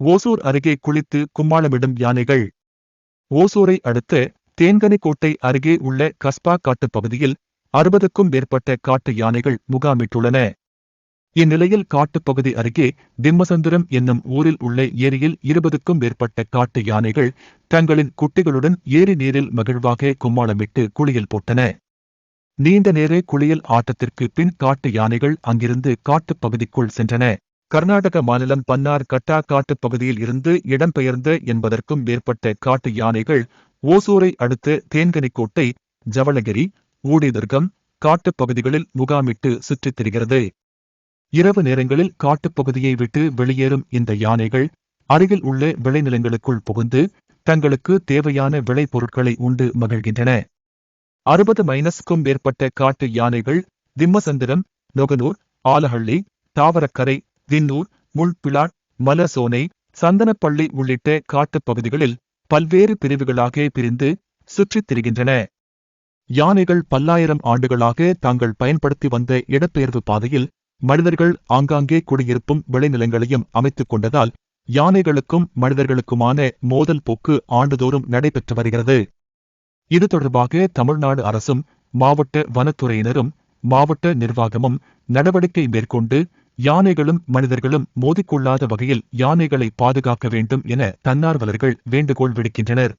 ஓசூர் அருகே குளித்து கும்மாளமிடும் யானைகள். ஓசூரை அடுத்த தேன்கனிக்கோட்டை அருகே உள்ள கஸ்பா காட்டுப் பகுதியில் அறுபதுக்கும் மேற்பட்ட காட்டு யானைகள் முகாமிட்டுள்ளன. இந்நிலையில் காட்டுப்பகுதி அருகே திம்மசந்திரம் என்னும் ஊரில் உள்ள ஏரியில் இருபதுக்கும் மேற்பட்ட காட்டு யானைகள் தங்களின் குட்டிகளுடன் ஏரி நீரில் மகிழ்வாக கும்மாளமிட்டு குளியல் போட்டன. நீண்ட நேர குளியல் ஆட்டத்திற்கு பின் காட்டு யானைகள் அங்கிருந்து காட்டுப் பகுதிக்குள் சென்றன. கர்நாடக மாநிலம் பன்னார் கட்டா காட்டுப் பகுதியில் இருந்து இடம்பெயர்ந்த என்பதற்கும் மேற்பட்ட காட்டு யானைகள் ஓசூரை அடுத்து தேன்கனிக்கோட்டை ஜவளகிரி ஊடிதர்கம் காட்டுப் பகுதிகளில் முகாமிட்டு சுற்றித் திரிகிறது. இரவு நேரங்களில் காட்டுப் பகுதியை விட்டு வெளியேறும் இந்த யானைகள் அருகில் உள்ள விளைநிலங்களுக்குள் புகுந்து தங்களுக்கு தேவையான விளைபொருட்களை உண்டு மகிழ்கின்றன. அறுபது மைனஸ்க்கும் மேற்பட்ட காட்டு யானைகள் திம்மசந்திரம் நொகனூர் ஆலஹள்ளி தாவரக்கரை தின்னூர் முள்பிளாட் மலசோனை சந்தனப்பள்ளி உள்ளிட்ட காட்டுப் பகுதிகளில் பல்வேறு பிரிவுகளாக பிரிந்து சுற்றித் திரிகின்றன. யானைகள் பல்லாயிரம் ஆண்டுகளாக தாங்கள் பயன்படுத்தி வந்த இடப்பெயர்வு பாதையில் மனிதர்கள் ஆங்காங்கே குடியிருப்பும் விளைநிலங்களையும் அமைத்துக் கொண்டதால் யானைகளுக்கும் மனிதர்களுக்குமான மோதல் போக்கு ஆண்டுதோறும் நடைபெற்று வருகிறது. இது தொடர்பாக தமிழ்நாடு அரசும் மாவட்ட வனத்துறையினரும் மாவட்ட நிர்வாகமும் நடவடிக்கை மேற்கொண்டு யானைகளும் மனிதர்களும் மோதிக்கொள்ளாத வகையில் யானைகளை பாதுகாக்க வேண்டும் என தன்னார்வலர்கள் வேண்டுகோள் விடுக்கின்றனர்.